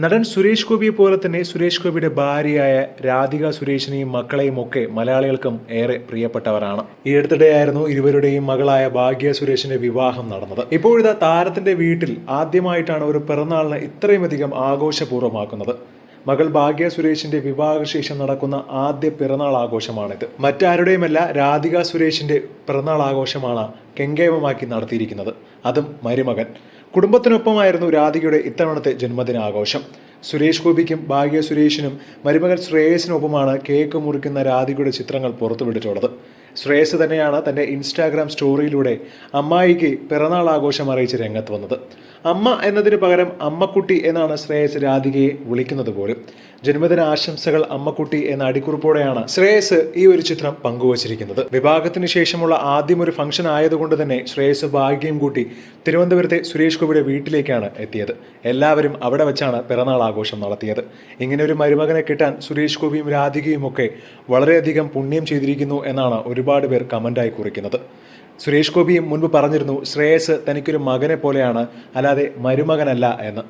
നടൻ സുരേഷ് ഗോപിയെ പോലെ തന്നെ സുരേഷ് ഗോപിയുടെ ഭാര്യയായ രാധിക സുരേഷിനെയും മക്കളെയും ഒക്കെ മലയാളികൾക്കും ഏറെ പ്രിയപ്പെട്ടവരാണ്. ഈ അടുത്തിടെയായിരുന്നു ഇരുവരുടെയും മകളായ ഭാഗ്യ സുരേഷിന്റെ വിവാഹം നടന്നത്. ഇപ്പോഴിതാ താരത്തിന്റെ വീട്ടിൽ ആദ്യമായിട്ടാണ് ഒരു പിറന്നാളിന് ഇത്രയുമധികം ആഘോഷപൂർവമാക്കുന്നത്. മകൾ ഭാഗ്യ സുരേഷിന്റെ വിവാഹശേഷം നടക്കുന്ന ആദ്യ പിറന്നാൾ ആഘോഷമാണിത്. മറ്റാരുടെയുമല്ല രാധിക സുരേഷിന്റെ പിറന്നാൾ ആഘോഷമാണ് കെങ്കേമമാക്കി നടത്തിയിരിക്കുന്നത്. അതും മരുമകൻ. കുടുംബത്തിനൊപ്പമായിരുന്നു രാധികയുടെ ഇത്തവണത്തെ ജന്മദിനാഘോഷം. സുരേഷ് ഗോപിക്കും ഭാഗ്യ സുരേഷിനും മരുമകൻ ശ്രേയസിനൊപ്പമാണ് കേക്ക് മുറിക്കുന്ന രാധികയുടെ ചിത്രങ്ങൾ പുറത്തുവിട്ടിട്ടുള്ളത്. ശ്രേയസ് തന്നെയാണ് തന്റെ ഇൻസ്റ്റാഗ്രാം സ്റ്റോറിയിലൂടെ അമ്മായിക്ക് പിറന്നാൾ ആഘോഷം അറിയിച്ച് രംഗത്ത് വന്നത്. അമ്മ എന്നതിന് പകരം അമ്മക്കുട്ടി എന്നാണ് ശ്രേയസ് രാധികയെ വിളിക്കുന്നത് പോലും. ജന്മദിന ആശംസകൾ അമ്മക്കുട്ടി എന്ന അടിക്കുറിപ്പോടെയാണ് ശ്രേയസ് ഈ ഒരു ചിത്രം പങ്കുവച്ചിരിക്കുന്നത്. വിവാഹത്തിന് ശേഷമുള്ള ആദ്യം ഒരു ഫംഗ്ഷൻ ആയതുകൊണ്ട് തന്നെ ശ്രേയസ് ഭാഗ്യം കൂട്ടി തിരുവനന്തപുരത്തെ സുരേഷ് ഗോപിയുടെ വീട്ടിലേക്കാണ് എത്തിയത്. എല്ലാവരും അവിടെ വെച്ചാണ് പിറന്നാൾ ആഘോഷം നടത്തിയത്. ഇങ്ങനെ ഒരു മരുമകനെ കിട്ടാൻ സുരേഷ് ഗോപിയും രാധികയും ഒക്കെ വളരെയധികം പുണ്യം ചെയ്തിരിക്കുന്നു എന്നാണ് ഒരുപാട് പേർ കമന്റായി കുറിക്കുന്നത്. സുരേഷ് ഗോപിയും മുൻപ് പറഞ്ഞിരുന്നു ശ്രേയസ് തനിക്കൊരു മകനെ പോലെയാണ് അല്ലാതെ മരുമകനല്ല എന്ന്.